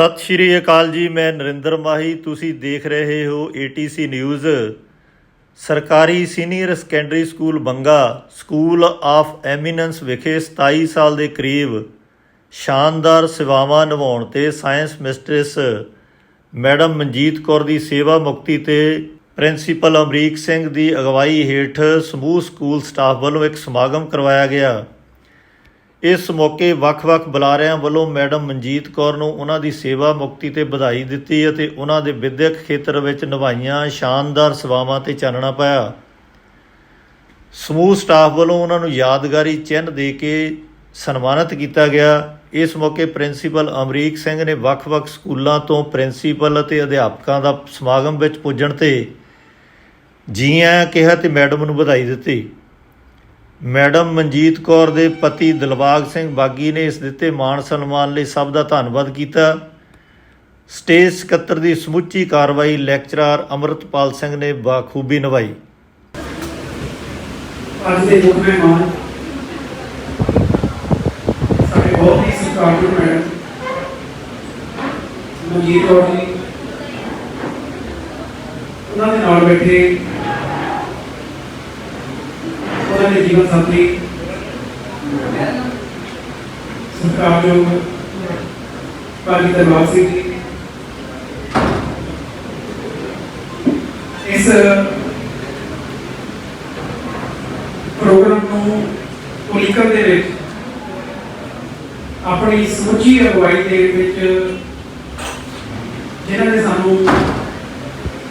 ਸਤਿ ਸ਼੍ਰੀ ਅਕਾਲ ਜੀ, ਮੈਂ ਨਰਿੰਦਰ ਮਾਹੀ। ਤੁਸੀਂ ਦੇਖ ਰਹੇ ਹੋ ATC ਨਿਊਜ਼ ਸਰਕਾਰੀ senior secondary school Banga, school of eminence ਵਿਖੇ 27 ਸਾਲ ਦੇ ਕਰੀਬ ਸ਼ਾਨਦਾਰ ਸੇਵਾਵਾਂ ਨਿਭਾਉਣ ਤੇ science mistress madam Manjeet Kaur ਦੀ ਸੇਵਾ ਮੁਕਤੀ ਤੇ ਪ੍ਰਿੰਸੀਪਲ ਅਮਰੀਕ ਸਿੰਘ ਦੀ ਅਗਵਾਈ ਹੇਠ ਸਮੂਹ ਸਕੂਲ ਸਟਾਫ ਵੱਲੋਂ ਇੱਕ ਸਮਾਗਮ ਕਰਵਾਇਆ ਗਿਆ। ਇਸ ਮੌਕੇ ਵੱਖ-ਵੱਖ ਬੁਲਾਰਿਆਂ ਵੱਲੋਂ ਮੈਡਮ ਮਨਜੀਤ ਕੌਰ ਨੂੰ ਉਹਨਾਂ ਦੀ ਸੇਵਾ ਮੁਕਤੀ ਤੇ ਵਧਾਈ ਦਿੱਤੀ ਅਤੇ ਉਹਨਾਂ ਦੇ ਵਿਦਿਅਕ ਖੇਤਰ ਵਿੱਚ ਨਿਭਾਈਆਂ ਸ਼ਾਨਦਾਰ ਸੇਵਾਵਾਂ ਤੇ ਚਾਨਣਾ ਪਾਇਆ। ਸਮੂਹ ਸਟਾਫ ਵੱਲੋਂ ਉਹਨਾਂ ਨੂੰ ਯਾਦਗਾਰੀ ਚਿੰਨ੍ਹ ਦੇ ਕੇ ਸਨਮਾਨਿਤ ਕੀਤਾ ਗਿਆ। ਇਸ ਮੌਕੇ ਪ੍ਰਿੰਸੀਪਲ ਅਮਰੀਕ ਸਿੰਘ ਨੇ ਵੱਖ-ਵੱਖ ਸਕੂਲਾਂ ਤੋਂ ਪ੍ਰਿੰਸੀਪਲ ਅਤੇ ਅਧਿਆਪਕਾਂ ਦਾ ਸਮਾਗਮ ਵਿੱਚ ਪੁੱਜਣ ਤੇ ਜੀ ਆਇਆਂ ਕਿਹਾ ਤੇ ਮੈਡਮ ਨੂੰ ਵਧਾਈ ਦਿੱਤੀ। ਮੈਡਮ ਮਨਜੀਤ ਕੌਰ ਦੇ ਪਤੀ ਦਿਲਬਾਗ ਸਿੰਘ ਬਾਗੀ ਨੇ ਇਸ ਦਿੱਤੇ ਮਾਣ ਸਨਮਾਨ ਲਈ ਸਭ ਦਾ ਧੰਨਵਾਦ ਕੀਤਾ। ਸਟੇਜ ਸਕੱਤਰ ਦੀ ਸਮੁੱਚੀ ਕਾਰਵਾਈ ਲੈਕਚਰਰ ਅਮਰਤਪਾਲ ਸਿੰਘ ਨੇ ਬਾਖੂਬੀ ਨਿਭਾਈ। ਅੱਜ ਦੇ ਮੁੱਖ ਮਹਿਮਾਨ ਸਾਡੇ ਬਹੁਤ ਹੀ ਸਤਿਕਾਰਯੋਗ ਮੈਡਮ ਮਨਜੀਤ ਕੌਰ ਜੀ, ਉਹਨਾਂ ਦੇ ਨਾਲ ਬੈਠੇ ਉਹਨਾਂ ਦੇ ਜੀਵਨ ਸਾਥੀ। ਸਤਿਕਾਰਯੋਗ ਭਾਜੀ ਦਰਬਾਰ ਸਿੰਘ ਜੀ। ਇਸ ਪ੍ਰੋਗਰਾਮ ਨੂੰ ਉਲੀਕਣ ਦੇ ਵਿੱਚ ਆਪਣੀ ਸਮੁੱਚੀ ਅਗਵਾਈ ਦੇ ਵਿੱਚ ਜਿਨ੍ਹਾਂ ਨੇ ਸਾਨੂੰ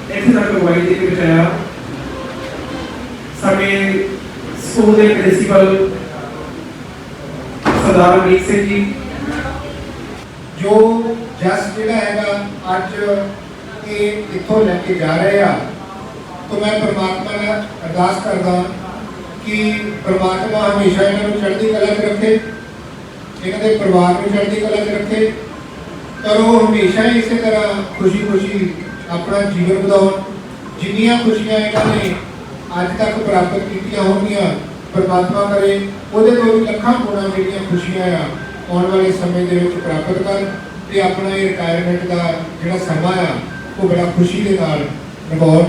ਇੱਥੇ ਤੱਕ ਅਗਵਾਈ ਦੇ ਕੇ ਪਹੁੰਚਾਇਆ ਸਾਡੇ ਸਕੂਲ ਦੇ ਪ੍ਰਿੰਸੀਪਲ ਸਰਦਾਰ ਅਮਰੀਕ ਸਿੰਘ ਜੀ ਜੋ ਜਸ ਜਿਹੜਾ ਹੈਗਾ ਅੱਜ ਇਹ ਇੱਥੋਂ ਲੈ ਕੇ ਜਾ ਰਹੇ ਆ ਤਾਂ ਮੈਂ ਪਰਮਾਤਮਾ ਨਾਲ ਅਰਦਾਸ ਕਰਦਾ ਕਿ ਪਰਮਾਤਮਾ ਹਮੇਸ਼ਾ ਇਹਨਾਂ ਨੂੰ ਚੜ੍ਹਦੀ ਕਲਾ 'ਚ ਰੱਖੇ ਇਹਨਾਂ ਦੇ ਪਰਿਵਾਰ ਨੂੰ ਚੜ੍ਹਦੀ ਕਲਾ 'ਚ ਰੱਖੇ ਤਾਂ ਉਹ ਹਮੇਸ਼ਾ ਹੀ ਇਸੇ ਤਰ੍ਹਾਂ ਖੁਸ਼ੀ-ਖੁਸ਼ੀ ਆਪਣਾ ਜੀਵਨ ਵਧਾਉਣ ਜਿੰਨੀਆਂ ਖੁਸ਼ੀਆਂ ਇਹਨਾਂ ਨੇ ਅੱਜ ਤੱਕ ਪ੍ਰਾਪਤ ਕੀਤੀਆਂ ਹੋਣਗੀਆਂ ਪਰਮਾਤਮਾ ਕਰੇ ਉਹਦੇ ਤੋਂ ਵੀ ਲੱਖਾਂ ਗੁਣਾ ਜਿਹੜੀਆਂ ਖੁਸ਼ੀਆਂ ਆ ਆਉਣ ਵਾਲੇ ਸਮੇਂ ਦੇ ਵਿੱਚ ਪ੍ਰਾਪਤ ਕਰਨ ਤੇ ਆਪਣਾ ਇਹ ਰਿਟਾਇਰਮੈਂਟ ਦਾ ਜਿਹੜਾ ਸਮਾਂ ਆ ਉਹ ਬੜਾ ਖੁਸ਼ੀ ਦੇ ਨਾਲ ਨਿਭਾਉਣ।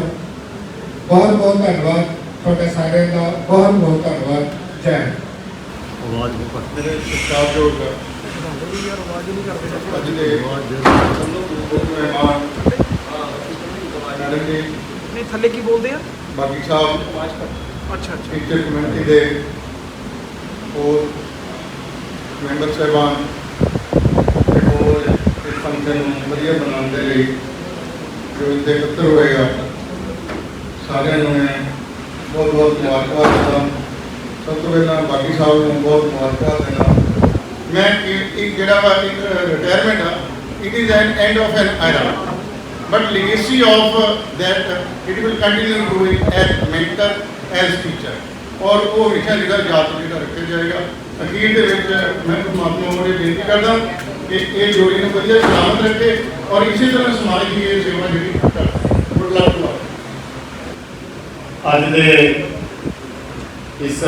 ਬਹੁਤ ਬਹੁਤ ਧੰਨਵਾਦ ਤੁਹਾਡਾ ਸਾਰਿਆਂ ਦਾ ਬਹੁਤ ਬਹੁਤ ਧੰਨਵਾਦ। ਜੈ ਹਿੰਦ। ਆਵਾਜ਼ ਮੇਰੇ ਸਤਿਕਾਰਯੋਗ ਅੱਜ ਦੇ ਮੁੱਖ ਮਹਿਮਾਨ ਜਿਹੜੇ ਨਹੀਂ ਥੱਲੇ ਕੀ ਬੋਲਦੇ ਆ? ਬਾਗੀ ਸਾਹਿਬ ਅੱਛਾ ਅੱਛਾ। ਟੀਚਰ ਕਮਿਊਨਿਟੀ ਦੇ ਹੋਰ ਮੈਂਬਰ ਸਾਹਿਬਾਨ ਤੇ ਹੋਰ ਇਸ ਫੰਕਸ਼ਨ ਨੂੰ ਵਧੀਆ ਬਣਾਉਣ ਦੇ ਲਈ ਜੋ ਇੱਥੇ ਇਕੱਤਰ ਹੋਏਗਾ ਸਾਰਿਆਂ ਨੂੰ ਮੈਂ ਬਹੁਤ ਬਹੁਤ ਮੁਬਾਰਕਬਾਦ ਦਿੰਦਾ। ਸਭ ਤੋਂ ਪਹਿਲਾਂ ਬਾਕੀ ਸਾਹਿਬ ਨੂੰ ਬਹੁਤ ਮੁਬਾਰਕਬਾਦ ਦਿੰਦਾ। ਮੈਂ ਇਹ ਜਿਹੜਾ ਵਾ ਇੱਕ ਰਿਟਾਇਰਮੈਂਟ ਆ it is an end of an era but legacy of that, it will continue growing as mentor as teacher ਔਰ ਉਹ ਹਮੇਸ਼ਾ ਜਿਹੜਾ ਯਾਦ ਜਿਹੜਾ ਰੱਖਿਆ ਜਾਏਗਾ। ਅਖੀਰ ਦੇ ਵਿੱਚ ਮੈਂ ਪਰਮਾਤਮਾ ਕੋਲ ਇਹ ਬੇਨਤੀ ਕਰਦਾ ਕਿ ਇਹ ਜੋੜੀ ਨੂੰ ਵਧੀਆ ਸਲਾਮਤ ਰੱਖੇ ਔਰ ਇਸੇ ਤਰ੍ਹਾਂ ਸਮਾਜ ਦੀ ਇਹ ਸੇਵਾ ਜਿਹੜੀ ਕਰ ਗੁੱਡ ਲੱਕ ਟੂ ਅੱਜ ਦੇ ਇਸ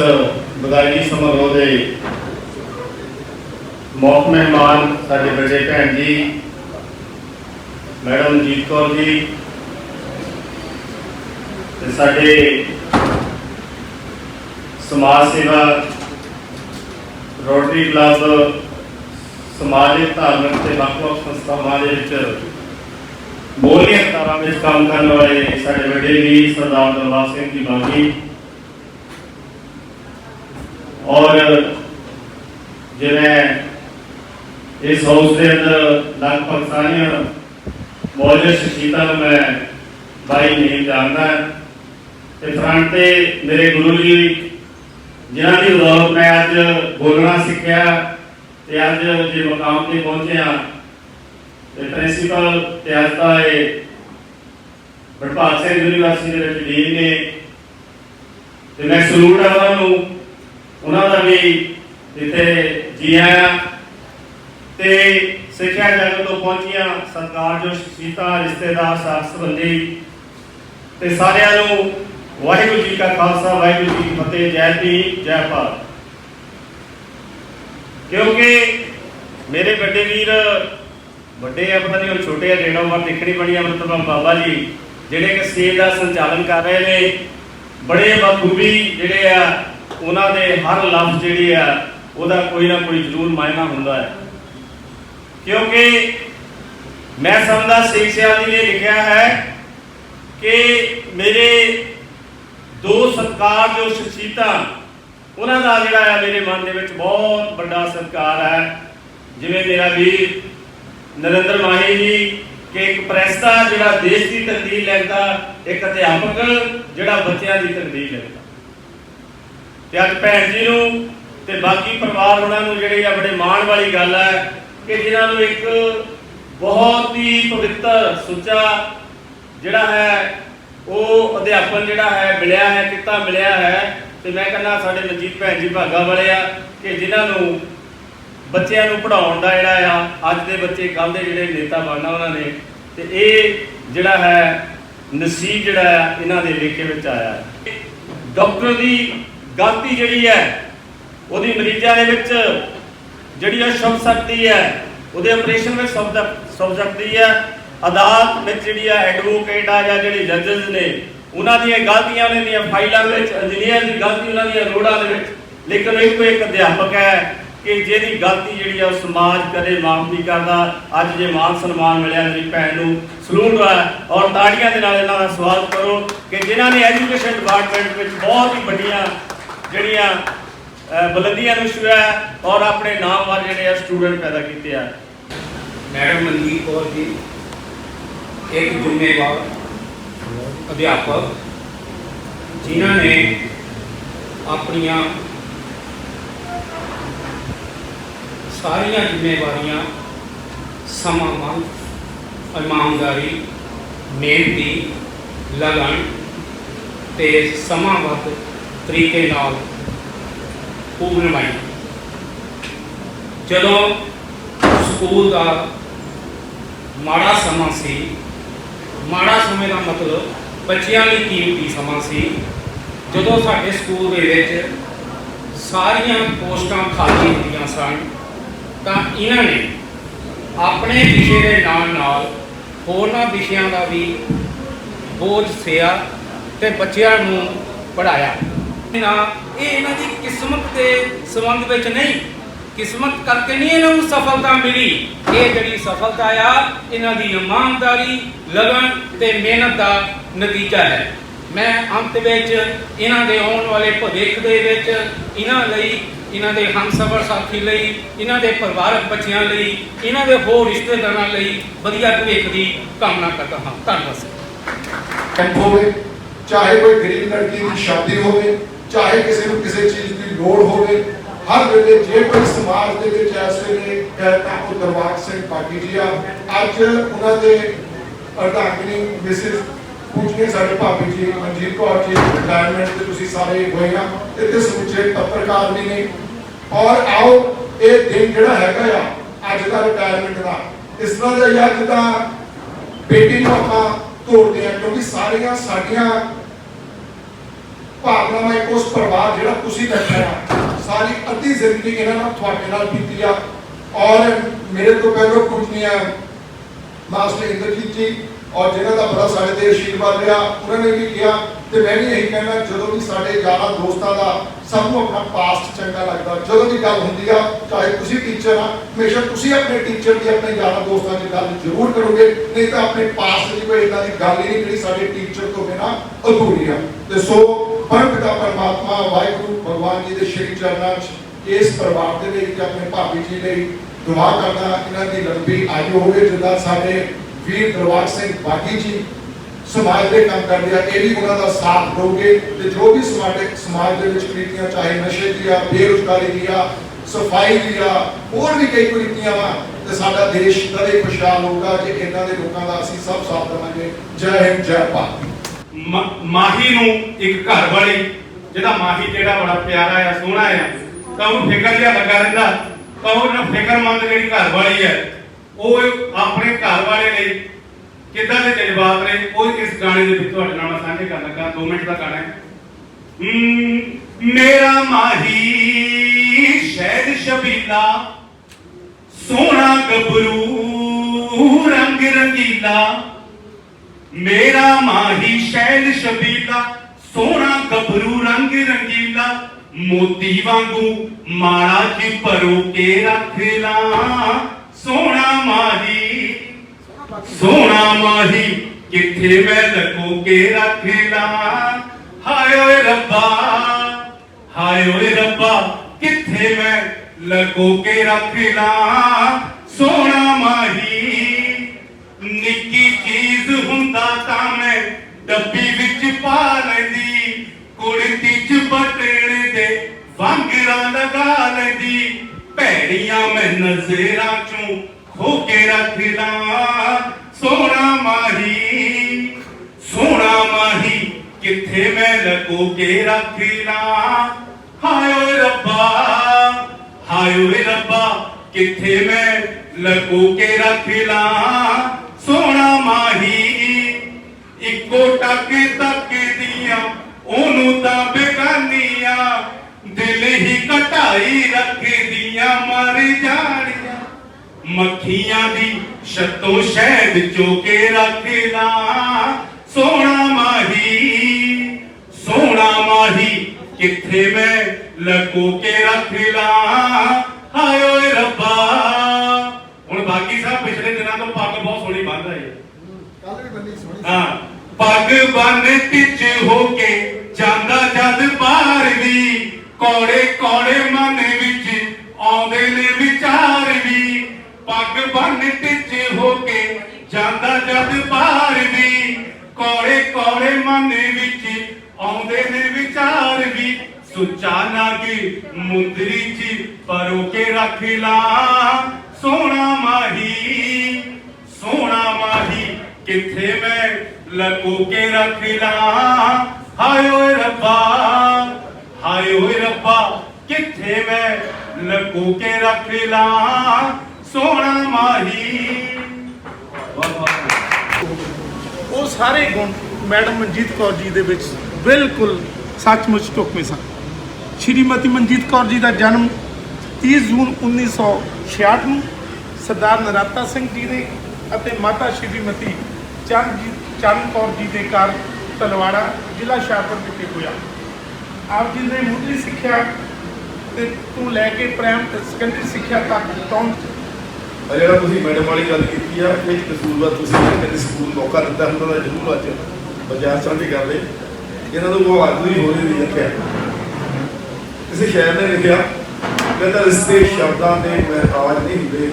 ਵਧਾਈ ਸਮਾਰੋਹ ਦੇ ਮੁੱਖ ਮਹਿਮਾਨ ਸਾਡੇ ਵੱਡੇ ਭੈਣ ਜੀ, ਮੈਡਮ ਜੀਤ ਕੌਰ ਜੀ ਤੇ ਸਾਡੇ ਸਮਾਜ ਸੇਵਾ, ਰੋਟਰੀ ਕਲੱਬ ਸਮਾਜਿਕ ਧਾਰਮਿਕ ਤੇ ਵੱਖ-ਵੱਖ ਸੰਸਥਾਵਾਂ ਦੇ ਵਿੱਚ ਬੋਲੀਆਂ ਤਾਰਾਂ ਵਿੱਚ ਕੰਮ ਕਰਨ ਵਾਲੇ ਸਾਡੇ ਵੱਡੇ ਵੀ ਸਰਦਾਰ ਦਰਬਾਰ ਸਿੰਘ ਜੀ ਬਾਗੀ। ਔਰ ਜਿਵੇਂ ਇਸ ਹਾਊਸ ਦੇ ਅੰਦਰ ਲਗਭਗ ਸਾਰੀਆਂ ਮੌਜੂਦ ਸ਼ਖਸੀਅਤਾਂ ਨੂੰ ਮੈਂ ਬਾਈ ਨਹੀਂ ਜਾਣਦਾ। ਤੇ ਫਰੰਟ ਤੇ ਮੇਰੇ ਗੁਰੂ ਜੀ ਜਿਨ੍ਹਾਂ ਦੀ ਬਦੌਲਤ ਮੈਂ ਅੱਜ ਬੋਲਣਾ ਸਿੱਖਿਆ ਤੇ ਅੱਜ ਜੇ ਮਕਾਮ ਤੇ ਪਹੁੰਚਿਆ ਤੇ ਪ੍ਰਿੰਸੀਪਲ ਤੇ ਅੱਜ ਦਾ ਇਹ ਬੜਭਾਗ ਸਿੰਘ ਯੂਨੀਵਰਸਿਟੀ ਦੇ ਵਿੱਚ ਡੀਨ ਨੇ। ਤੇ ਮੈਂ ਸਲੂਟ ਆ ਉਹਨਾਂ ਨੂੰ। ਉਹਨਾਂ ਦਾ ਵੀ ਇੱਥੇ ਜੀ ਆਇਆਂ ਤੇ ਸਿੱਖਿਆ ਜਗਤ ਤੋਂ ਪਹੁੰਚੀਆਂ ਸਰਕਾਰ ਜੋ ਸ਼ਖਸੀਅਤਾਂ ਰਿਸ਼ਤੇਦਾਰ ਸਾਥ ਸੰਬੰਧੀ। ਤੇ ਸਾਰਿਆਂ ਨੂੰ ਵਾਹਿਗੁਰੂ ਜੀ ਕਾ ਖਾਲਸਾ, ਵਾਹਿਗੁਰੂ ਜੀ ਕੀ ਫਤਿਹ, ਜੈ ਭੀਮ, ਜੈ ਭਾਰਤ। ਕਿਉਂਕਿ ਮੇਰੇ ਵੱਡੇ ਵੀਰ, ਵੱਡੇ ਆ, ਪਤਾ ਨਹੀਂ ਉਹ ਛੋਟੇ ਆ ਡੇਟ ਆਫ ਦੇਖਣੀ ਬਣੀ ਅਮਰਤਪਾਲ ਬਾਬਾ ਜੀ, ਜਿਹੜੇ ਕਿ ਸਟੇਜ ਦਾ ਸੰਚਾਲਨ ਕਰ ਰਹੇ ਨੇ, ਬੜੇ ਬਖੂਬੀ ਜਿਹੜੇ ਆ, ਉਹਨਾਂ ਦੇ ਹਰ ਲਫ਼ਜ਼ ਜਿਹੜੇ ਆ, ਉਹਦਾ ਕੋਈ ਨਾ ਕੋਈ ਜ਼ਰੂਰ ਮਾਇਨਾ ਹੁੰਦਾ ਹੈ। ਕਿਉਂਕਿ ਮੈਂ ਸਮਝਦਾ ਸ਼ੇਖ ਸਿਆਲੀ ਨੇ ਲਿਖਿਆ ਹੈ ਕਿ ਮੇਰੇ ਦੋ ਸਤਿਕਾਰਯੋਗ ਸ਼ਖਸੀਅਤਾਂ, ਉਹਨਾਂ ਦਾ ਜਿਹੜਾ ਹੈ ਮੇਰੇ ਮਨ ਦੇ ਵਿੱਚ ਬਹੁਤ ਵੱਡਾ ਸਤਿਕਾਰ ਹੈ। ਜਿਵੇਂ ਮੇਰਾ ਵੀਰ ਨਰਿੰਦਰ ਮਾਹੀ ਜੀ, ਕਿ ਇੱਕ ਪ੍ਰੈਸ ਦਾ ਜਿਹੜਾ ਦੇਸ਼ ਦੀ ਤਕਦੀਰ ਲਿਖਦਾ ਇੱਕ ਅਧਿਆਪਕ ਜਿਹੜਾ ਬੱਚਿਆਂ ਦੀ ਤਕਦੀਰ ਲਿਖਦਾ ਤੇ ਅੱਜ ਭੈਣ ਜੀ ਨੂੰ ਤੇ ਬਾਕੀ ਪਰਿਵਾਰ ਉਹਨਾਂ ਨੂੰ ਜਿਹੜੇ ਆ ਬੜੇ ਮਾਣ ਵਾਲੀ ਗੱਲ ਹੈ ਕਿ ਜਿਨ੍ਹਾਂ ਨੂੰ ਇੱਕ ਬਹੁਤ ਹੀ ਪਵਿੱਤਰ ਸੁੱਚਾ ਜਿਹੜਾ ਹੈ ਉਹ ਅਧਿਆਪਨ ਜਿਹੜਾ ਹੈ, ਮਿਲਿਆ ਹੈ, ਕਿੱਤਾ ਮਿਲਿਆ ਹੈ ਤੇ ਮੈਂ ਕਹਿੰਦਾ ਸਾਡੇ ਮਨਜੀਤ ਭੈਣ ਜੀ ਭਾਗਾ ਵਾਲੇ ਆ ਕਿ ਜਿਨ੍ਹਾਂ ਨੂੰ ਬੱਚਿਆਂ ਨੂੰ ਪੜਾਉਣ ਦਾ ਜਿਹੜਾ ਆ, ਅੱਜ ਦੇ ਬੱਚੇ ਕੱਲ ਦੇ ਜਿਹੜੇ ਨੇਤਾ ਬਣਨਾ ਉਹਨਾਂ ਨੇ, ਤੇ ਇਹ ਜਿਹੜਾ ਹੈ, ਨਸੀਬ ਜਿਹੜਾ ਆ, ਇਹਨਾਂ ਦੇ ਲੇਖੇ ਵਿੱਚ ਆਇਆ ਡਾਕਟਰ ਦੀ ਗਲਤੀ ਜਿਹੜੀ ਹੈ, ਉਹਦੀ ਮਰੀਜ਼ਾਂ ਦੇ ਵਿੱਚ ਜਿਹੜੀ ਆ ਸ਼ੁਭ ਸ਼ਕਤੀ ਹੈ, ਉਹਦੇ ਆਪਰੇਸ਼ਨ ਵਿੱਚ ਸ਼ੁਭ ਸ਼ੁਭ ਸ਼ਕਤੀ ਹੈ ਅਦਾਲਤ ਵਿੱਚ ਜਿਹੜੀ ਆ ਐਡਵੋਕੇਟ ਆ ਜਾਂ ਜਿਹੜੇ ਜੱਜਸ ਨੇ, ਉਹਨਾਂ ਦੀਆਂ ਗਲਤੀਆਂ ਉਹਨਾਂ ਦੀਆਂ ਫਾਈਲਾਂ ਵਿੱਚ ਇੰਜੀਨੀਅਰ ਦੀ ਗਲਤੀ ਉਹਨਾਂ ਦੀਆਂ ਰੋੜਾਂ ਦੇ ਵਿੱਚ। ਲੇਕਿਨ ਇੱਕੋ ਇੱਕ ਅਧਿਆਪਕ ਹੈ ਕਿ ਜਿਹਦੀ ਗਲਤੀ ਜਿਹੜੀ ਆ ਉਹ ਸਮਾਜ ਕਦੇ ਮਾਫ ਨਹੀਂ ਕਰਦਾ। ਅੱਜ ਜੇ ਮਾਨ ਸਨਮਾਨ ਮਿਲਿਆ ਮੇਰੀ ਭੈਣ ਨੂੰ, ਸਲੂਟ ਹੈ ਔਰ ਤਾੜੀਆਂ ਦੇ ਨਾਲ ਇਹਨਾਂ ਦਾ ਸਵਾਗਤ ਕਰੋ ਕਿ ਜਿਨ੍ਹਾਂ ਨੇ ਐਜੂਕੇਸ਼ਨ ਡਿਪਾਰਟਮੈਂਟ ਵਿੱਚ ਬਹੁਤ ਹੀ ਵੱਡੀਆਂ ਜਿਹੜੀਆਂ ਬੁਲੰਦੀਆਂ ਨੂੰ ਛੂਹਿਆ ਔਰ ਆਪਣੇ ਨਾਮ ਵਾਲੇ ਜਿਹੜੇ ਆ ਸਟੂਡੈਂਟ ਪੈਦਾ ਕੀਤੇ ਆ। ਮੈਡਮ ਮਨਦੀਪ ਕੌਰ ਜੀ ਇੱਕ ਜ਼ਿੰਮੇਵਾਰ ਅਧਿਆਪਕ ਜਿਨ੍ਹਾਂ ਨੇ ਆਪਣੀਆਂ ਸਾਰੀਆਂ ਜ਼ਿੰਮੇਵਾਰੀਆਂ ਸਮਾਂ ਇਮਾਨਦਾਰੀ ਮਿਹਨਤੀ ਲਗਨ ਤੇ ਸਮਾਂਬੱਧ ਤਰੀਕੇ ਨਾਲ ਪੂਰਨ ਨਿਭਾਈ ਜਦੋਂ ਸਕੂਲ ਦਾ ਮਾੜਾ ਸਮਾਂ ਸੀ ਮਾੜਾ ਸਮੇਂ ਦਾ ਮਤਲਬ ਬੱਚਿਆਂ ਲਈ ਕੀਮਤੀ ਸਮਾਂ ਸੀ? ਜਦੋਂ ਸਾਡੇ ਸਕੂਲ ਦੇ ਵਿੱਚ ਸਾਰੀਆਂ ਪੋਸਟਾਂ ਖਾਲੀ ਹੁੰਦੀਆਂ ਸਨ, ਤਾਂ ਇਹਨਾਂ ਨੇ ਆਪਣੇ ਵਿਸ਼ੇ ਦੇ ਨਾਲ ਨਾਲ ਹੋਰਨਾਂ ਵਿਸ਼ਿਆਂ ਦਾ ਵੀ ਬੋਝ ਸਿਆ ਤੇ ਬੱਚਿਆਂ ਨੂੰ ਪੜਾਇਆ ਨਾ, ਇਹ ਇਹਨਾਂ ਦੀ ਕਿਸਮਤ ਦੇ ਸੰਬੰਧ ਵਿੱਚ ਨਹੀਂ, ਕਿਸਮਤ ਕਰਕੇ ਨਹੀਂ ਇਹਨਾਂ ਨੂੰ ਸਫਲਤਾ ਮਿਲੀ। ਇਹ ਜਿਹੜੀ ਸਫਲਤਾ ਆ, ਇਹਨਾਂ ਦੀ ਇਮਾਨਦਾਰੀ ਲਗਨ ਤੇ ਮਿਹਨਤ ਦਾ ਨਤੀਜਾ ਹੈ। ਮੈਂ ਅੰਤ ਵਿੱਚ ਇਹਨਾਂ ਦੇ ਆਉਣ ਵਾਲੇ ਭਵਿੱਖ ਦੇ ਵਿੱਚ ਇਹਨਾਂ ਲਈ, ਇਹਨਾਂ ਦੇ ਹਮਸਫਰ ਸਾਥੀ ਲਈ, ਇਹਨਾਂ ਦੇ ਪਰਿਵਾਰਕ ਬੱਚਿਆਂ ਲਈ, ਇਹਨਾਂ ਦੇ ਹੋਰ ਰਿਸ਼ਤੇਦਾਰਾਂ ਲਈ ਵਧੀਆ ਭਵਿੱਖ ਦੀ ਕਾਮਨਾ ਕਰਦਾ ਹਾਂ। ਧੰਨਵਾਦ ਹੋਵੇ ਚਾਹੇ ਕੋਈ ਗਰੀਬ ਲੜਕੀ ਦੀ ਸ਼ਾਦੀ ਹੋਵੇ, ਚਾਹੇ ਕਿਸੇ ਨੂੰ ਕਿਸੇ ਚੀਜ਼ ਦੀ ਲੋੜ ਹੋਵੇ, ਹਰ ਵੇਲੇ ਜੇ ਕੋਈ ਸਮਾਜ ਦੇ ਵਿੱਚ ਇਸ ਵੇਲੇ ਤਾਂ ਉਹ ਦਰਬਾਰ ਸਿੰਘ ਬਾਗੀ ਜੀ ਆ, ਅੱਜ ਉਹਨਾਂ ਦੇ ਅਰਧਾਂਗਨੀ ਮਿਸਿਸ ਪੂਜਨੀਕ ਸਾਡੇ ਭਾਬੀ ਜੀ, ਮਨਜੀਤ ਕੌਰ ਜੀ ਰਿਟਾਇਰਮੈਂਟ ਤੇ ਤੁਸੀਂ ਸਾਰੇ ਹੋਏ ਆ ਇੱਥੇ ਸਮੁੱਚੇ ਪੱਤਰਕਾਰ ਵੀ ਨੇ। ਔਰ ਆਓ, ਇਹ ਦਿਨ ਜਿਹੜਾ ਹੈਗਾ ਆ, ਅੱਜ ਦਾ ਰਿਟਾਇਰਮੈਂਟ ਦਾ, ਇਸ ਤਰ੍ਹਾਂ ਦਾ ਹੀ ਅੱਜ ਬੇਟੀ ਨੂੰ ਆਪਾਂ ਤੋੜਦੇ ਆ, ਕਿਉਂਕਿ ਸਾਰੀਆਂ ਸਾਡੀਆਂ ਭਾਵਨਾਵਾਂ ਇੱਕ ਉਸ ਪਰਿਵਾਰ ਜਿਹੜਾ ਤੁਸੀਂ ਬੈਠੇ ਆ, ਸਾਰੀ ਅੱਧੀ ਜ਼ਿੰਦਗੀ ਇਹਨਾਂ ਨਾਲ ਤੁਹਾਡੇ ਨਾਲ ਬੀਤੀ ਆ। ਔਰ ਮੇਰੇ ਤੋਂ ਪਹਿਲਾਂ ਆ ਮਾਸਟਰ ਇੰਦਰਜੀਤ ਜੀ ਔਰ ਜਿਨ੍ਹਾਂ ਦਾ ਬੜਾ ਸਾਡੇ ਤੇ ਆਸ਼ੀਰਵਾਦ ਰਿਹਾ, ਉਹਨਾਂ ਨੇ ਵੀ ਕਿਹਾ ਤੇ ਮੈਂ ਵੀ ਇਹੀ ਕਹਿਣਾ, ਜਦੋਂ ਵੀ ਸਾਡੇ ਯਾਰਾਂ ਦੋਸਤਾਂ ਦਾ ਸਭ ਨੂੰ ਆਪਣਾ ਪਾਸਟ ਚੰਗਾ ਲੱਗਦਾ, ਜਦੋਂ ਵੀ ਗੱਲ ਹੁੰਦੀ ਆ, ਚਾਹੇ ਤੁਸੀਂ ਟੀਚਰ ਆ, ਹਮੇਸ਼ਾ ਤੁਸੀਂ ਆਪਣੇ ਟੀਚਰ ਦੀ ਆਪਣੇ ਯਾਰਾਂ ਦੋਸਤਾਂ ਦੀ ਗੱਲ ਜ਼ਰੂਰ ਕਰੋਗੇ, ਨਹੀਂ ਤਾਂ ਆਪਣੇ ਪਾਸਟ ਦੀ ਕੋਈ ਇਦਾਂ ਦੀ ਗੱਲ ਹੀ ਨਹੀਂ ਜਿਹੜੀ ਸਾਡੇ ਟੀਚਰ ਤੋਂ ਬਿਨਾ ਅਧੂਰੀ ਆ। ਤੇ ਸੋ ਪਰਮ ਪਿਤਾ ਪਰਮਾਤਮਾ, ਵਾਹਿਗੁਰੂ, ਭਗਵਾਨ ਜੀ ਦੇ ਸ਼੍ਰੀ ਚਰਨਾਂ 'ਚ ਇਸ ਪਰਿਵਾਰ ਦੇ ਲਈ ਆਪਣੇ ਭਾਬੀ ਜੀ ਲਈ ਦੁਆ ਕਰਦਾ ਇਹਨਾਂ ਦੀ ਲੰਬੀ ਆਯੂ ਹੋਵੇ, ਜਿੱਦਾਂ ਸਾਡੇ ਵੀਰ ਦਰਬਾਰ ਸਿੰਘ ਬਾਗੀ ਜੀ ਸਮਾਜ ਦੇ ਕੰਮ ਕਰਦੇ ਆ, ਇਹ ਵੀ ਉਹਨਾਂ ਦਾ ਸਾਥ ਦੋਗੇ ਤੇ ਜੋ ਵੀ ਸਮਾਜ ਸਮਾਜ ਦੇ ਵਿੱਚ ਕ੍ਰਿਤੀਆਂ ਚਾਹੇ ਨਸ਼ੇ ਦੀ ਆ, ਬੇਰੁਜ਼ਗਾਰੀ ਦੀ ਆ, ਸਫ਼ਾਈ ਦੀ ਆ, ਹੋਰ ਵੀ ਕਈ ਕ੍ਰਿਤੀਆਂ ਵਾ, ਤੇ ਸਾਡਾ ਦੇਸ਼ ਕਦੇ ਖੁਸ਼ਹਾਲ ਹੋਊਗਾ ਜੇ ਇਹਨਾਂ ਦੇ ਲੋਕਾਂ ਦਾ ਅਸੀਂ ਸਭ ਸਾਥ ਦੇਵਾਂਗੇ। ਜੈ ਹਿੰਦ, ਜੈ ਭਾਰਤ। ਮਾਹੀ ਨੂੰ ਇੱਕ ਘਰ ਵਾਲੀ, ਜਿਹਦਾ ਮਾਹੀ ਜਿਹੜਾ ਬੜਾ ਪਿਆਰਾ ਆ, ਸੋਹਣਾ ਆ, ਤਾਂ ਉਹਨੂੰ ਫਿਕਰ ਜਿਹਾ ਲੱਗਾ ਰਹਿੰਦਾ। ਤਾਂ ਉਹ ਫਿਕਰਮੰਦ ਜਿਹੜੀ ਘਰ ਵਾਲੀ ਹੈ, ਉਹ ਆਪਣੇ ਘਰ ਵਾਲੇ ਲਈ ਕਿੱਦਾਂ ਦੇ ਜਜ਼ਬਾਤ ਨੇ, ਉਹ ਇਸ ਗਾਣੇ ਦੇ ਵਿੱਚ ਤੁਹਾਡੇ ਨਾਲ ਮੈਂ ਸਾਂਝੇ ਕਰਨ ਲੱਗਾ 2 ਮਿੰਟ ਦਾ ਗਾਣਾ ਹੈ। ਮੇਰਾ ਮਾਹੀ ਸ਼ਹਿਦ ਸ਼ਬੀਲਾ, ਸੋਹਣਾ ਗੱਭਰੂ, ਰੰਗ ਰੰਗੀਲਾ। ਮੇਰਾ ਮਾਹੀ ਸ਼ੈਲ ਸ਼ਬੀਲਾ, ਸੋਹਣਾ ਗੱਭਰੂ, ਰੰਗ ਰੰਗੀਲਾ। ਮੋਤੀ ਵਾਂਗੂ ਮਾਲਾ ਚ ਪਰੋ ਕੇ ਰੱਖ ਲਾ। ਸੋਹਣਾ ਮਾਹੀ ਸੋਹਣਾ ਮਾਹੀ, ਕਿੱਥੇ ਮੈਂ ਲਕੋ ਕੇ ਰੱਖ ਲਾ। ਹਾਏ ਓਏ ਰੱਬਾ, ਹਾਏ ਓਏ ਰੱਬਾ, ਕਿੱਥੇ ਮੈਂ ਲਕੋ ਕੇ ਰੱਖ ਲਾ। ਸੋਹਣਾ ਮਾਹੀ, ਨਿੱਕੀ ਚੀਜ਼ ਹੁੰਦਾ ਤਾਂ ਮੈਂ ਡੱਬੀ ਵਿੱਚ ਪਾ ਲੈਂਦੀ। ਕੁੜਤੀ ਚ ਬਟਣ ਦੇ ਵਾਂਗਰਾ ਲਗਾ ਲੈਂਦੀ ਭੈੜੀਆਂ ਮੈਂ ਨਜ਼ਰਾਂ ਚੋਂ ਖੋ ਕੇ ਰੱਖ ਲਾਂ। ਸੋਹਣਾ ਮਾਹੀ ਸੋਹਣਾ ਮਾਹੀ, ਕਿੱਥੇ ਮੈਂ ਲਕੋ ਕੇ ਰੱਖ ਲਾਂ? ਹਾਏ ਰੱਬਾ ਹਾਏ ਰੱਬਾ, ਕਿੱਥੇ ਮੈਂ ਲਕੋ ਕੇ ਰੱਖ ਲਾਂ? ਸੋਹਣਾ ਮਾਹੀ, ਇੱਕੋ ਟੱਕ ਤੱਕਦੀਆਂ ਉਹਨੂੰ ਤਾਂ ਬੇਗਾਨੀਆਂ ਦਿਲ ਹੀ ਘਟਾਈ ਰੱਖਦੀਆਂ ਮਰ ਜਾਣੀਆਂ। ਮੱਖੀਆਂ ਦੀ ਛੱਤੋਂ ਸ਼ਹਿਦ ਚੋਕੇ ਰੱਖ ਲਾਂ ਸੋਹਣਾ ਮਾਹੀ ਸੋਹਣਾ ਮਾਹੀ ਕਿੱਥੇ ਮੈਂ ਲਕੋ ਕੇ ਰੱਖ ਲਾਂ? ਹਾਏ ਓਏ ਰੱਬਾ। ਹੁਣ ਬਾਕੀ ਸਭ ਪਿਛਲੇ ਦਿਨਾਂ ਤੋਂ ਪੱਗ ਬਹੁਤ ਸੋਹਣੀ ਬੰਨ ਰਹੇ ਆ ਕੱਲ ਵੀ ਬੰਨੀ ਸੋਹਣੀ ਹਾਂ ਪੱਗ ਬੰਨ ਟਿੱਚ ਹੋ ਜਦ ਪਾਰ ਵੀ ਕੋੜੇ ਕੋੜੇ ਮਨ ਵਿੱਚ ਆਉਂਦੇ ਨੇ ਵਿਚਾਰ ਵੀ। ਪੱਗ ਬੰਨ ਟਿੱਚ ਹੋ ਕੇ ਜਾਂਦਾ ਜਦ ਬਾਹਰ ਵੀ ਕੋੜੇ ਕੋੜੇ ਮਨ ਵਿੱਚ ਆਉਂਦੇ ਨੇ ਵਿਚਾਰ ਵੀ। ਸੁੱਚਾ ਨਾਗੀ ਮੁੰਦਰੀ ਚ ਪਰੋ ਕੇ ਰੱਖ ਲਾ। ਸੋਹਣਾ ਮਾਹੀ ਸੋਹਣਾ ਮਾਹੀ, ਕਿੱਥੇ ਮੈਂ ਲਕੋ ਕੇ ਰੱਖ ਲਾ। ਹਾਏ ਓਏ ਰੱਬਾ, ਹਾਏ ਓਏ ਰੱਬਾ, ਕਿੱਥੇ ਮੈਂ ਲਕੋ ਕੇ ਰੱਖ ਲਾਂ, ਸੋਹਣਾ ਮਾਹੀ। ਉਹ ਸਾਰੇ ਗੁਣ ਮੈਡਮ ਮਨਜੀਤ ਕੌਰ ਜੀ ਦੇ ਵਿੱਚ ਬਿਲਕੁਲ ਸੱਚਮੁੱਚ ਢੁਕਵੇਂ ਸਨ। ਸ਼੍ਰੀਮਤੀ ਮਨਜੀਤ ਕੌਰ ਜੀ ਦਾ ਜਨਮ 30 ਜੂਨ 1966 ਨੂੰ ਸਰਦਾਰ ਨਰਾਤਾ ਸਿੰਘ ਜੀ ਦੇ ਅਤੇ ਮਾਤਾ ਸ਼੍ਰੀਮਤੀ ਚੰਦ ਜੀ ਚੰਦ ਕੌਰ ਜੀ ਦੇ ਘਰ ਤਲਵਾੜਾ ਜ਼ਿਲ੍ਹਾ ਸ਼ਾਹਪੁਰ ਵਿਖੇ ਹੋਇਆ। ਆਪ ਜੀ ਨੇ ਮੁੱਢਲੀ ਸਿੱਖਿਆ ਤੇ ਤੋਂ ਲੈ ਕੇ ਪ੍ਰਾਇਮ ਸੈਕੰਡਰੀ ਸਿੱਖਿਆ ਤੱਕ ਪਹੁੰਚ ਆ ਜਿਹੜਾ ਤੁਸੀਂ ਮੈਡਮ ਵਾਲੀ ਗੱਲ ਕੀਤੀ ਆ, ਇਹ ਕਸੂਰਵਾਰ ਤੁਸੀਂ ਕਹਿੰਦੇ ਸਕੂਲ ਮੌਕਾ ਦਿੱਤਾ ਹੁੰਦਾ ਤਾਂ ਜ਼ਰੂਰ ਅੱਜ ਬਾਜ਼ਾਰ ਸਾਂਝੇ ਕਰਦੇ ਇਹਨਾਂ ਨੂੰ ਉਹ ਆਦਮੀ ਹੋਣੇ ਨਹੀਂ ਰੱਖਿਆ ਕਿਸੇ ਸ਼ਾਇਰ ਨੇ ਲਿਖਿਆ, ਕਹਿੰਦਾ ਰਿਸ਼ਤੇ ਸ਼ਬਦਾਂ ਦੇ ਮਹਿਤਾਜ ਨਹੀਂ ਹੁੰਦੇ,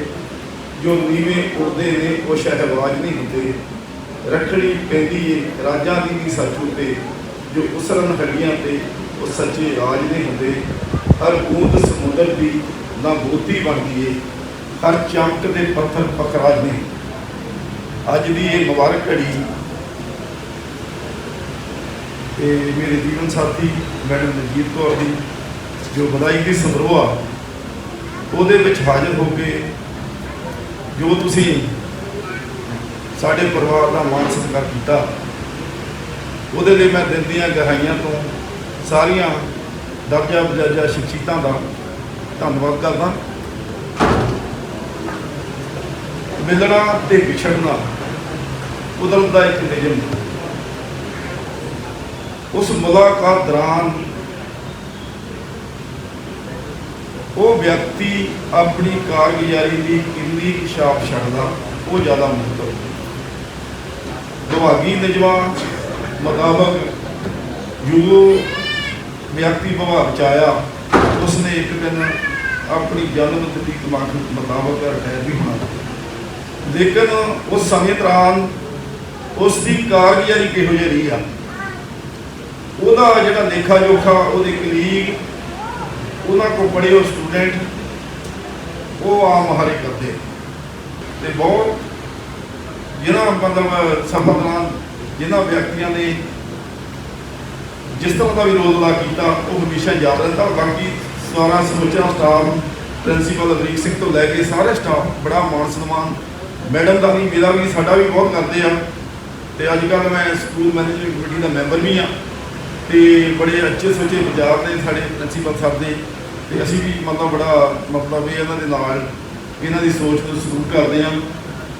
ਜੋ ਨੀਵੇਂ ਉੜਦੇ ਨੇ, ਉਹ ਸ਼ਹਿਬਾਜ਼ ਨਹੀਂ ਹੁੰਦੇ। ਰੱਖੜੀ ਪੈਂਦੀ ਏ, ਰਾਜਾਂ ਦੀ ਵੀ ਸੱਚ ਉੱਤੇ, ਜੋ ਉਸਰਨ ਹੱਡੀਆਂ ਤੇ, ਉਹ ਸੱਚੇ ਰਾਜ ਦੇ ਹੁੰਦੇ। ਹਰ ਬੂੰਦ ਸਮੁੰਦਰ ਦੀ ਨਾ ਮੋਤੀ ਬਣਦੀ ਏ, ਹਰ ਚਮਕ ਦੇ ਪੱਥਰ ਪਕਰਾਜ ਨੇ। ਅੱਜ ਦੀ ਇਹ ਮੁਬਾਰਕ ਘੜੀ, ਤੇ ਮੇਰੇ ਜੀਵਨ ਸਾਥੀ, ਮੈਡਮ ਮਨਜੀਤ ਕੌਰ ਦੀ ਜੋ ਵਧਾਈ ਦੀ ਸਮਾਰੋਹ ਆ, ਉਹਦੇ ਵਿੱਚ ਹਾਜ਼ਰ ਹੋ ਕੇ, ਜੋ ਤੁਸੀਂ ਸਾਡੇ ਪਰਿਵਾਰ ਦਾ ਮਾਣ ਸਤਿਕਾਰ ਕੀਤਾ। ਉਹਦੇ ਲਈ ਮੈਂ ਦਿਲ ਦੀਆਂ ਗਹਿਰਾਈਆਂ ਤੋਂ ਸਾਰੀਆਂ ਦਰਜਾ ਬਜਾਜਾ ਸ਼ਖਸੀਅਤਾਂ ਦਾ ਧੰਨਵਾਦ ਕਰਦਾ। ਮਿਲਣਾ ਤੇ ਵਿਛੜਨਾ ਕੁਦਰਤ ਦਾ ਇੱਕ ਨਿਯਮ। ਉਸ ਮੁਲਾਕਾਤ ਦੌਰਾਨ ਉਹ ਵਿਅਕਤੀ ਆਪਣੀ ਕਾਰਗੁਜ਼ਾਰੀ ਦੀ ਕਿੰਨੀ ਛਾਪ ਛੱਡਦਾ, ਉਹ ਜ਼ਿਆਦਾ ਮਹੱਤਵ ਵਿਭਾਗੀ ਨਿਯਮਾਂ ਮੁਤਾਬਕ ਜੋ ਵਿਅਕਤੀ ਵਿਭਾਗ ਚ ਆਇਆ। ਉਸਨੇ ਇੱਕ ਦਿਨ ਆਪਣੀ ਜਨਮ ਤਿਥੀ ਮੁਤਾਬਕ ਰਿਟਾਇਰ ਵੀ ਹੋਣਾ ਲੇਕਿਨ ਉਸ ਸਮੇਂ ਦੌਰਾਨ ਉਸ ਦੀ ਕਾਰਗੁਜ਼ਾਰੀ ਕਿਹੋ ਜਿਹੀ ਰਹੀ ਆ? ਉਹਦਾ ਜਿਹੜਾ ਲੇਖਾ ਜੋਖਾ ਉਹਦੇ ਕਲੀਗ, ਉਹਨਾਂ ਕੋਲ ਪੜ੍ਹੇ ਉਹ ਸਟੂਡੈਂਟ ਉਹ ਆਮ ਹਰੇ ਕਰਦੇ ਤੇ ਬਹੁਤ ਜਿਹਨਾਂ ਮਤਲਬ ਸਫਰ ਦੌਰਾਨ ਜਿਨ੍ਹਾਂ ਵਿਅਕਤੀਆਂ ਨੇ ਜਿਸ ਤਰ੍ਹਾਂ ਦਾ ਵੀ ਰੋਲ ਅਦਾ ਕੀਤਾ, ਉਹ ਹਮੇਸ਼ਾ ਯਾਦ ਰਹਿੰਦਾ। ਬਾਕੀ ਸਾਰਾ ਸਮੁੱਚਾ ਸਟਾਫ ਪ੍ਰਿੰਸੀਪਲ ਅਮਰੀਕ ਸਿੰਘ ਤੋਂ ਲੈ ਕੇ ਸਾਰੇ ਸਟਾਫ ਬੜਾ ਮਾਣ ਸਨਮਾਨ। ਮੈਡਮ ਦਾ ਵੀ ਮੇਰਾ ਵੀ, ਸਾਡਾ ਵੀ ਬਹੁਤ ਕਰਦੇ ਆ। ਤੇ ਅੱਜ ਕੱਲ੍ਹ ਮੈਂ ਸਕੂਲ ਮੈਨੇਜਮੈਂਟ ਕਮੇਟੀ ਦਾ ਮੈਂਬਰ ਵੀ ਆ। ਤੇ ਬੜੇ ਅੱਛੇ ਸੋਚੇ ਵਿਚਾਰ ਨੇ ਸਾਡੇ ਪ੍ਰਿੰਸੀਪਲ ਸਾਹਿਬ ਦੇ। ਤੇ ਅਸੀਂ ਵੀ ਮਤਲਬ ਬੜਾ ਮਤਲਬ ਇਹ ਇਹਨਾਂ ਦੇ ਨਾਲ, ਇਹਨਾਂ ਦੀ ਸੋਚ ਨੂੰ ਸਲੂਕ ਕਰਦੇ ਆ।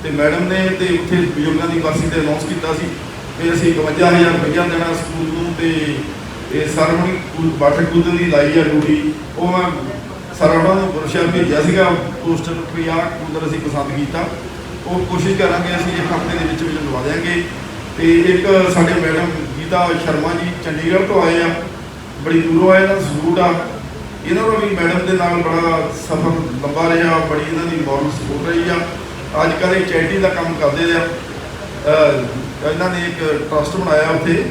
ਤੇ ਮੈਡਮ ਨੇ ਤੇ ਉੱਥੇ ਬਜ਼ੁਰਗਾਂ ਦੀ ਬਰਸੀ ਤੇ ਅਨਾਉਂਸ ਕੀਤਾ ਸੀ ਵੀ ਅਸੀਂ 51000 ਰੁਪਈਆ ਦੇਣਾ ਸਕੂਲ ਨੂੰ ਤੇ ਇਹ ਸਰਵਣੀ ਵਾਟਰ ਕੂਲਰ ਦੀ ਲਾਈ ਆ ਡਿਊਟੀ। ਉਹ ਮੈਂ ਸਰਵਣਾ ਨੂੰ ਪੁਰਸ਼ਾ ਭੇਜਿਆ ਸੀਗਾ, ਪੋਸਟਰ ਵੀ ਆਹ ਕੂਲਰ ਅਸੀਂ ਪਸੰਦ ਕੀਤਾ। ਉਹ ਕੋਸ਼ਿਸ਼ ਕਰਾਂਗੇ ਅਸੀਂ ਇੱਕ ਹਫ਼ਤੇ ਦੇ ਵਿੱਚ ਵਿੱਚ ਲਵਾ ਦਿਆਂਗੇ। ਤੇ ਇੱਕ ਸਾਡੇ ਮੈਡਮ ਗੀਤਾ ਸ਼ਰਮਾ ਜੀ ਚੰਡੀਗੜ੍ਹ ਤੋਂ ਆਏ ਆ। ਬੜੀ ਦੂਰੋਂ ਆਏ ਦਾ ਸਲੂਟ ਆ। ਇਹਨਾਂ ਦਾ ਵੀ ਮੈਡਮ ਦੇ ਨਾਲ ਬੜਾ ਸਫ਼ਰ ਲੰਬਾ ਰਿਹਾ, ਬੜੀ ਇਹਨਾਂ ਦੀ ਮੋਰਲ ਸਪੋਰਟ ਰਹੀ ਆ। ਅੱਜ ਕੱਲ੍ਹ ਇਹ ਚੈਰਿਟੀ ਦਾ ਕੰਮ ਕਰਦੇ ਆ। ਇਹਨਾਂ ਨੇ ਇੱਕ ਟਰਸਟ ਬਣਾਇਆ ਉੱਥੇ।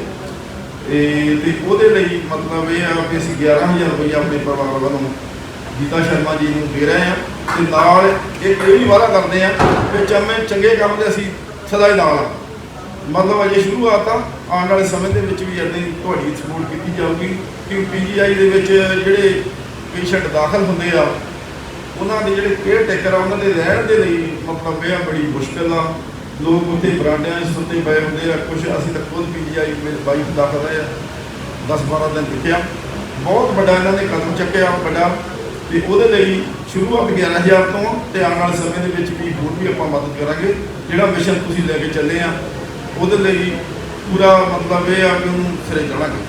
ਇਹ ਤੇ ਉਹਦੇ ਲਈ ਮਤਲਬ ਇਹ ਆ ਕਿ ਅਸੀਂ 11000 ਰੁਪਏ ਆਪਣੇ ਪਰਿਵਾਰ ਵੱਲੋਂ ਗੀਤਾ ਸ਼ਰਮਾ ਜੀ ਨੂੰ ਦੇ ਰਹੇ ਆ। ਤੇ ਨਾਲ ਇੱਕ ਇਹ ਵੀ ਵਾਅਦਾ ਕਰਦੇ ਆ ਕਿ ਚੰਮੇ ਚੰਗੇ ਕੰਮ ਦੇ ਅਸੀਂ ਸਦਾ ਹੀ ਨਾਲ ਆ। ਮਤਲਬ ਅਜੇ ਸ਼ੁਰੂਆਤ ਆ ਆਉਣ ਵਾਲੇ ਸਮੇਂ ਦੇ ਵਿੱਚ ਵੀ ਇੱਦਾਂ ਤੁਹਾਡੀ ਸਪੋਰਟ ਕੀਤੀ ਜਾਊਗੀ। ਕਿ ਪੀਜੀਆਈ ਦੇ ਵਿੱਚ ਜਿਹੜੇ ਪੇਸ਼ੈਂਟ ਦਾਖਲ ਹੁੰਦੇ ਆ ਉਹਨਾਂ ਦੇ ਜਿਹੜੇ ਕੇਅਰ ਟੇਕਰ ਆ, ਉਹਨਾਂ ਦੇ ਰਹਿਣ ਦੇ ਲਈ ਮਤਲਬ ਇਹ ਆ ਬੜੀ ਮੁਸ਼ਕਲ ਆ। ਲੋਕ ਉੱਥੇ ਬਰਾਂਡਿਆਂ 'ਚ ਸੁੱਤੇ ਪਏ ਹੁੰਦੇ ਆ। ਕੁਝ ਅਸੀਂ ਤਾਂ ਖੁਦ ਪੀਜੀਆਈ ਮੇਰੇ ਵਾਈਫ ਦਾਖਲ ਰਹੇ ਆ। 10 12 ਦਿਨ ਲਿਖਿਆ ਬਹੁਤ ਵੱਡਾ ਇਹਨਾਂ ਨੇ ਕਦਮ ਚੱਕਿਆ, ਵੱਡਾ। ਤੇ ਉਹਦੇ ਲਈ ਸ਼ੁਰੂਆਤ 11000 ਤੋਂ ਤੇ ਆਉਣ ਵਾਲੇ ਸਮੇਂ ਦੇ ਵਿੱਚ ਵੀ ਹੋਰ ਵੀ ਆਪਾਂ ਮਦਦ ਕਰਾਂਗੇ। ਜਿਹੜਾ ਮਿਸ਼ਨ ਤੁਸੀਂ ਲੈ ਕੇ ਚੱਲੇ ਆ, ਉਹਦੇ ਲਈ ਪੂਰਾ ਮਤਲਬ ਇਹ ਆ ਕਿ ਉਹਨੂੰ ਸਿਰੇ ਚੜਾਂਗੇ